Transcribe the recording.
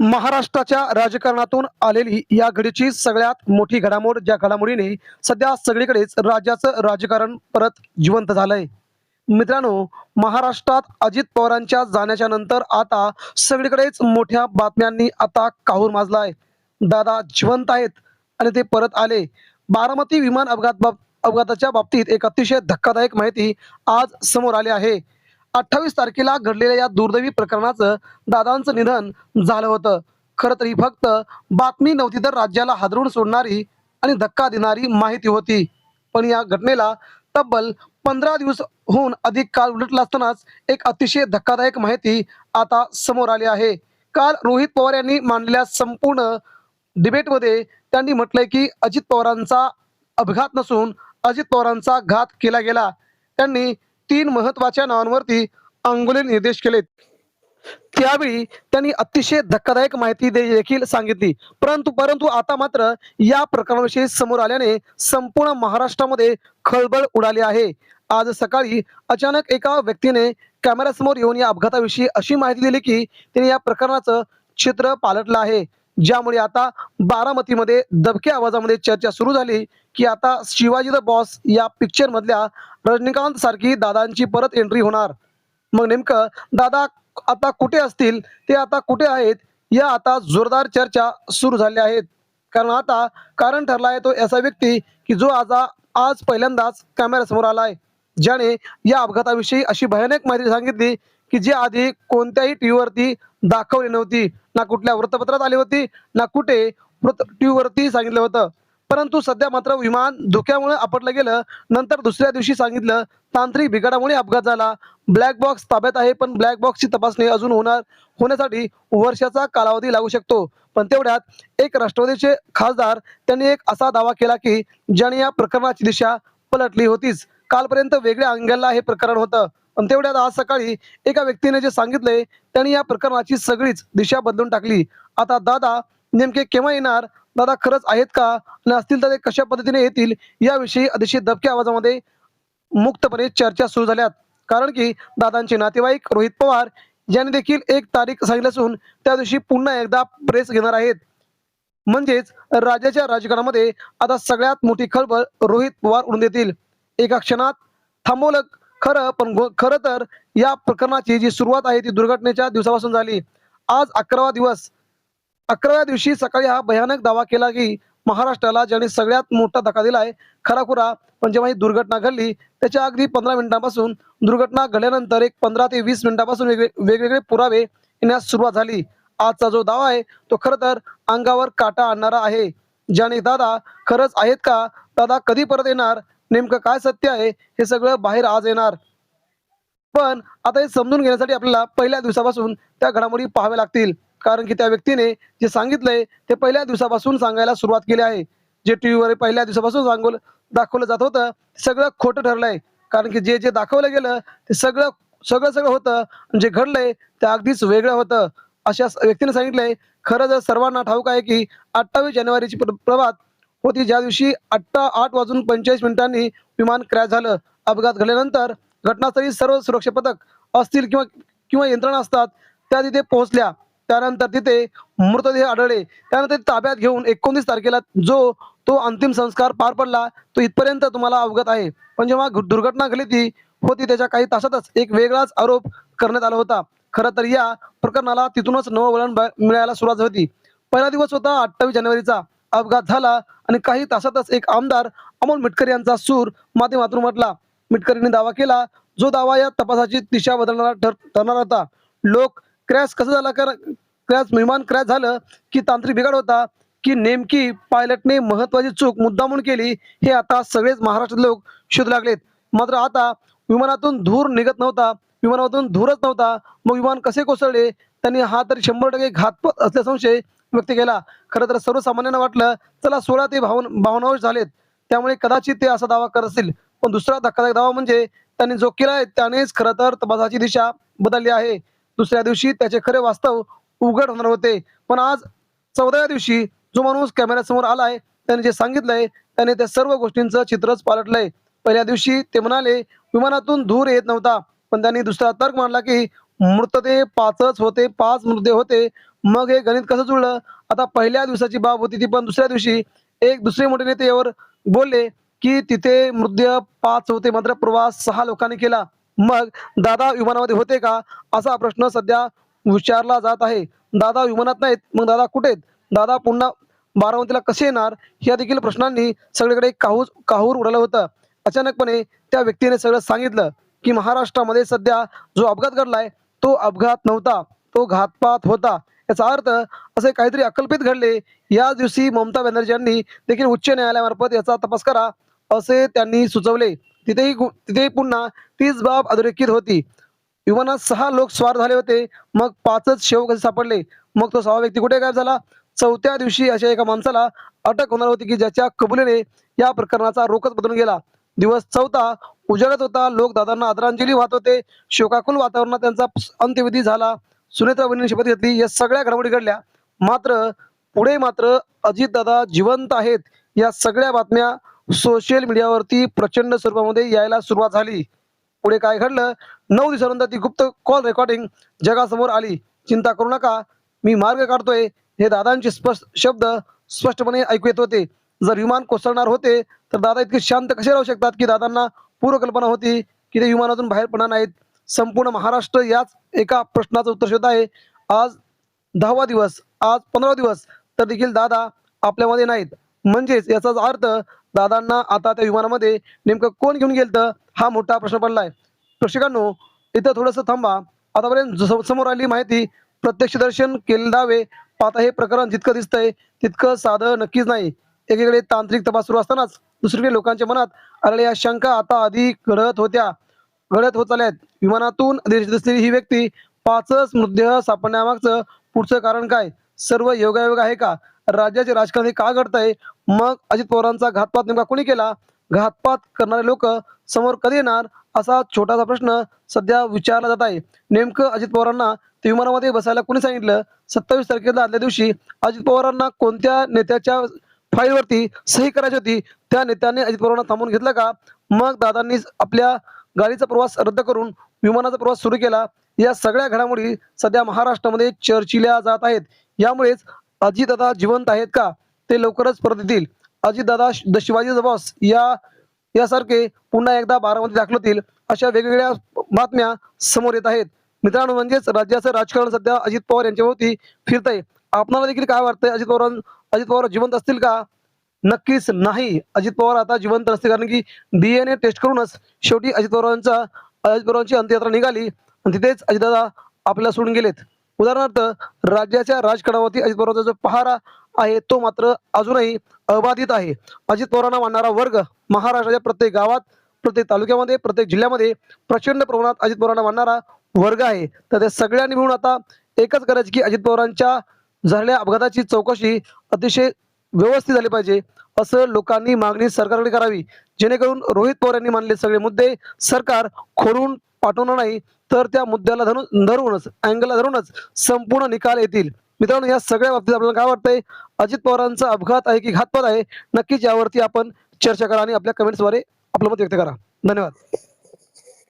महाराष्ट्राच्या राजकारणातून आलेली या घडीची सगळ्यात मोठी घडामोड ज्या घडामोडीने सध्या सगळीकडेच राज्याचं राजकारण परत जिवंत झालंय. मित्रांनो महाराष्ट्रात अजित पवारांच्या जाण्याच्या नंतर आता सगळीकडेच मोठ्या बातम्यांनी आता काहूर माजलाय. दादा जिवंत आहेत आणि ते परत आले. बारामती विमान अपघात बाब अपघाताच्या बाबतीत एक अतिशय धक्कादायक माहिती आज समोर आली आहे. अठ्ठावीस तारखेला घडलेल्या या दुर्दैवी प्रकरणाचं दादांचं निधन झालं होतं. खरं तर ही फक्त बातमी नव्हती तर राज्याला हादरून सोडणारी आणि धक्का देणारी माहिती होती. पण या घटनेला तब्बल पंधरा दिवस होऊन अधिक काळ उलटला असतानाच एक अतिशय धक्कादायक माहिती आता समोर आली आहे. काल रोहित पवार यांनी मांडलेल्या संपूर्ण डिबेटमध्ये त्यांनी म्हटलंय की अजित पवारांचा अपघात नसून अजित पवारांचा घात केला गेला. त्यांनी तीन महत्त्वाच्या नावांवरती अंगुले निर्देश केलेत. त्यावेळी त्यांनी अतिशय धक्कादायक माहिती दे- देखील सांगितली. परंतु परंतु आता मात्र या प्रकरणाविषयी समोर आल्याने संपूर्ण महाराष्ट्रामध्ये खळबळ उडाली आहे. आज सकाळी अचानक एका व्यक्तीने कॅमेऱ्यासमोर येऊन या अपघाताविषयी अशी माहिती दिली की त्यांनी या प्रकरणाचं चित्र पालटलं आहे. ज्यामुळे आता बारामतीमध्ये दबक्या आवाजामध्ये चर्चा सुरू झाली की आता शिवाजी द बॉस या पिक्चर मधल्या रजनीकांत सारखी दादांची परत एंट्री होणार. मग नेमकं दादा आता कुठे असतील? ते आता कुठे आहेत? या आता जोरदार चर्चा सुरू झाल्या आहेत. कारण आता कारण ठरला आहे तो असा व्यक्ती की जो आज आज पहिल्यांदाच कॅमेऱ्यासमोर आलाय. ज्याने या अपघाताविषयी अशी भयानक माहिती सांगितली की जी आधी कोणत्याही टीव्हीवरती दाखवली नव्हती ना कुठल्या वृत्तपत्रात आली होती ना कुठे वृत्त टीव्हीवरती सांगितलं होतं. परंतु सध्या मात्र विमान धोक्यामुळे आपटलं गेलं नंतर दुसऱ्या दिवशी सांगितलं तांत्रिक बिघाडामुळे अपघात झाला. ब्लॅक बॉक्स ताब्यात आहे पण ब्लॅक बॉक्सची तपासणी अजून होणार होण्यासाठी वर्षाचा कालावधी लागू शकतो. पण तेवढ्यात एक राष्ट्रवादीचे खासदार त्यांनी एक असा दावा केला की ज्याने या प्रकरणाची दिशा पलटली होतीच. कालपर्यंत वेगळ्या अंगलला हे प्रकरण होतं. पण तेवढ्यात आज सकाळी एका व्यक्तीने जे सांगितले त्यांनी या प्रकरणाची सगळीच दिशा बदलून टाकली. आता दादा नेमके केव्हा येणार? दादा खरंच आहेत का? आणि असतील तर ते कशा पद्धतीने येतील? याविषयी अतिशय दबक्या आवाजामध्ये मुक्तपणे चर्चा सुरू झाल्यात. कारण की दादांचे नातेवाईक रोहित पवार यांनी देखील एक तारीख सांगितली असून त्या दिवशी पुन्हा एकदा प्रेस घेणार आहेत. म्हणजेच राज्याच्या राजकारणामध्ये आता सगळ्यात मोठी खळबळ रोहित पवार उडून देतील. एका क्षणात थांबवलं खरं पण खर खरं तर या प्रकरणाची जी सुरुवात आहे ती दुर्घटनेच्या दिवसापासून झाली. आज अकरावा दिवस. अकराव्या दिवशी सकाळी हा भयानक दावा केला की महाराष्ट्राला ज्याने सगळ्यात मोठा धक्का दिलाय खराखुरा पण जेव्हा ही दुर्घटना घडली त्याच्या अगदी पंधरा मिनिटांपासून दुर्घटना घडल्यानंतर एक पंधरा ते वीस मिनिटापासून वेगवेगळे पुरावे येण्यास सुरुवात झाली. आजचा जो दावा आहे तो खर तर अंगावर काटा आणणारा आहे. ज्याने दादा खरंच आहेत का? दादा कधी परत येणार? नेमकं काय सत्य आहे हे सगळं बाहेर आज येणार. पण आता हे समजून घेण्यासाठी आपल्याला पहिल्या दिवसापासून त्या घडामोडी पाहाव्या लागतील. कारण की त्या व्यक्तीने जे सांगितलंय ते पहिल्या दिवसापासून सांगायला सुरुवात केली आहे. जे टीव्हीवर पहिल्या दिवसापासून सांगून दाखवलं जात होतं सगळं खोटं ठरलंय. कारण की जे जे दाखवलं गेलं ते सगळं सगळं सगळं होतं. जे घडलंय ते अगदीच वेगळं होतं. अशा व्यक्तीने सांगितलंय खरं जर सर्वांना ठाऊक आहे की अठ्ठावीस जानेवारीची प्र- प्रभात होती. ज्या दिवशी अठ्ठा आठ वाजून पंचेचाळीस मिनिटांनी विमान क्रॅश झालं. अपघात घडल्यानंतर घटनास्थळी सर्व सुरक्षा पथक असतील किंवा किंवा यंत्रणा असतात त्या तिथे पोहोचल्या. त्यानंतर तिथे मृतदेह आढळले. त्यानंतर ताब्यात घेऊन एकोणतीस तारखेला जो तो अंतिम संस्कार पार पडला तो इथपर्यंत तुम्हाला अवगत आहे. पण जेव्हा दुर्घटना घडली ती होती त्याच्या काही तासातच एक वेगळाच आरोप करण्यात आला होता. खरं तर या प्रकरणाला तिथूनच नवं वळण मिळायला सुरुवात होती. पहिला दिवस होता अठ्ठावीस जानेवारीचा. अपघात झाला आणि काही तासातच एक आमदार अमोल मिटकर यांचा सूर माध्यमातून म्हटला मिटकरींनी दावा केला जो दावा या तपासाची दिशा बदलणारा ठरणार होता. लोक क्रॅश कसं झाला कर क्रॅश विमान क्रॅश झालं की तांत्रिक बिघाड होता की नेमकी पायलटने महत्वाची चूक मुद्दामून केली हे आता सगळेच महाराष्ट्रातले लोक शोधू लागलेत. मात्र आता विमानातून धूर निघत नव्हता विमानातून धूरच नव्हता. मग विमान कसे कोसळले? त्यांनी हा तरी शंभर टक्के घातपत असल्या संशय व्यक्त केला. खरं तर सर्वसामान्यांना वाटलं चला सोळा ते भावन भावनावश झालेत. त्यामुळे कदाचित ते असा दावा करत असतील. पण दुसरा धक्कादायक दावा म्हणजे त्यांनी जो केला आहे त्यानेच खरं तर तपासाची दिशा बदलली आहे. दुसऱ्या दिवशी त्याचे खरे वास्तव उघड होणार होते. पण आज चौदाव्या दिवशी जो माणूस कॅमेऱ्यासमोर आलाय त्याने जे सांगितलंय त्याने त्या सर्व गोष्टींचं चित्रच पालटलंय. पहिल्या दिवशी ते म्हणाले विमानातून धूर येत नव्हता. पण त्यांनी दुसरा तर्क मांडला की मृतदेह पाचच होते पाच मृतदेह होते. मग हे गणित कसं जुळलं? आता पहिल्या दिवसाची बाब होती ती पण दुसऱ्या दिवशी. एक दुसरे मोठे नेते यावर बोलले की तिथे मृतदेह पाच होते मात्र प्रवास सहा लोकांनी केला. मग दादा विमानामध्ये होते का? असा प्रश्न सध्या विचारला जात आहे. दादा विमानात नाहीत मग दादा कुठे आहेत? दादा पुन्हा बारामतीला कसे येणार? या देखील प्रश्नांनी सगळीकडे काहूर काहूर उडालं होतं. अचानकपणे त्या व्यक्तीने सगळं सांगितलं की महाराष्ट्रामध्ये सध्या जो अपघात घडलाय तो अपघात नव्हता. तो घातपात होता. याचा अर्थ असे काहीतरी अकल्पित घडले. या दिवशी ममता बॅनर्जी यांनी देखील उच्च न्यायालयामार्फत याचा तपास करा असे त्यांनी सुचवले. तिथेही गु- तिथेही पुन्हा तीच बाब अधोरेखित होती. विमानात सहा लोक स्वार झाले होते मग पाचच शेव कसे सापडले? मग तो सहा व्यक्ती कुठे गायब झाला? चौथ्या दिवशी अशा एका माणसाला अटक होणार होती की ज्याच्या कबुलीने या प्रकरणाचा रोखच बदलून गेला. दिवस चौथा उजाडत होता लोक दादांना आदरांजली वाहत होते. शोकाकुल वातावरणात त्यांचा अंत्यविधी झाला. सुनेत्रा बहिणीने शपथ घेतली. या सगळ्या घडामोडी घडल्या. मात्र पुढे मात्र अजितदादा जिवंत आहेत. या सगळ्या बातम्या सोशल मीडियावरती प्रचंड स्वरूपामध्ये यायला सुरुवात झाली. पुढे काय घडलं? नऊ दिवसानंतर ती गुप्त कॉल रेकॉर्डिंग जगासमोर आली. चिंता करू नका. मी मार्ग काढतोय. हे दादांचे स्पष्ट शब्द स्पष्टपणे ऐकू येत होते. जर विमान कोसळणार होते तर दादा इतके शांत कसे राहू शकतात की दादांना पूर्वकल्पना होती की ते विमानातून बाहेर पडणार नाहीत? संपूर्ण महाराष्ट्र याच एका प्रश्नाचं उत्तर शोध आहे. आज दहावा दिवस आज पंधरा दिवस तर देखील दादा आपल्यामध्ये नाहीत. म्हणजेच याचाच अर्थ दादांना आता त्या विमानामध्ये नेमकं कोण घेऊन गेलं हा मोठा प्रश्न पडलाय. प्रेक्षकांनो इथं थोडंसं थांबा. आतापर्यंत समोर आलेली माहिती प्रत्यक्ष दर्शन केले दावे पाहता हे प्रकरण जितकं दिसतंय तितकं साधं नक्कीच नाही. एकीकडे तांत्रिक तपास सुरू असतानाच दुसरीकडे लोकांच्या मनात आलेल्या शंका आता अधिक घडत होत्या. घडत होत आल्यात विमानातून दिस- दिसलेली ही व्यक्ती पाचच मृतदेह सापडण्यामागचं पुढचं कारण काय? सर्व योगायोग आहे का? राज्याचे राजकारण का का आहे मग अजित पवारांचा घातपात नेमका कोणी केला? घातपात करणारे लोक समोर कधी येणार? असा छोटासा प्रश्न सध्या विचारला जात आहे. नेमकं अजित पवारांना ते विमानामध्ये बसायला कोणी सांगितलं? सत्तावीस तारखेला आदल्या दिवशी अजित पवारांना कोणत्या नेत्याच्या फाईलवरती सही करायची होती? त्या नेत्याने अजित पवारांना थांबून घेतलं का? मग दादांनी आपल्या गाडीचा प्रवास रद्द करून विमानाचा प्रवास सुरू केला. या सगळ्या घडामोडी सध्या महाराष्ट्रामध्ये चर्चिल्या जात आहेत. यामुळेच अजितदादा जिवंत आहेत का? ते लवकरच परत येतील. अजितदादा द शिवाजी बॉस या यासारखे पुन्हा एकदा बारामती दाखल होतील अशा वेगवेगळ्या बातम्या समोर येत आहेत. मित्रांनो म्हणजेच राज्याचं राजकारण सध्या अजित पवार यांच्या भोवती फिरत आहे आपणाला देखील काय वाटतंय? अजित पवार अजित पवार जिवंत असतील का? नक्कीच नाही. अजित पवार आता जिवंत नसते कारण की डीएनए टेस्ट करूनच शेवटी अजित पवारांचा अजित पवारांची अंत्ययात्रा निघाली आणि तिथेच अजितदादा आपल्याला सोडून गेलेत. उदाहरणार्थ राज्याच्या राजकारणावरती अजित पवारांचा जो पहारा आहे तो मात्र अजूनही अबाधित आहे. अजित पवारांना मानणारा वर्ग महाराष्ट्राच्या प्रत्येक गावात प्रत्येक तालुक्यामध्ये प्रत्येक जिल्ह्यामध्ये प्रचंड प्रमाणात अजित पवारांना मानणारा वर्ग आहे. तर त्या सगळ्यांनी मिळून आता एकच करायची की अजित पवारांच्या झालेल्या अपघाताची चौकशी अतिशय व्यवस्थित झाली पाहिजे. असं लोकांनी मागणी सरकारकडे करावी. जेणेकरून रोहित पवार यांनी मानले सगळे मुद्दे सरकार खोडून पाठवणार नाही तर त्या मुद्द्याला धरून धरूनच अँगलला धरूनच संपूर्ण निकाल येतील. मित्रांनो या सगळ्या बाबतीत आपल्याला काय वाटतंय? अजित पवारांचा अपघात आहे की घातपात आहे? नक्कीच यावरती आपण चर्चा करा आणि आपल्या कमेंट्सद्वारे आपलं मत व्यक्त करा. धन्यवाद.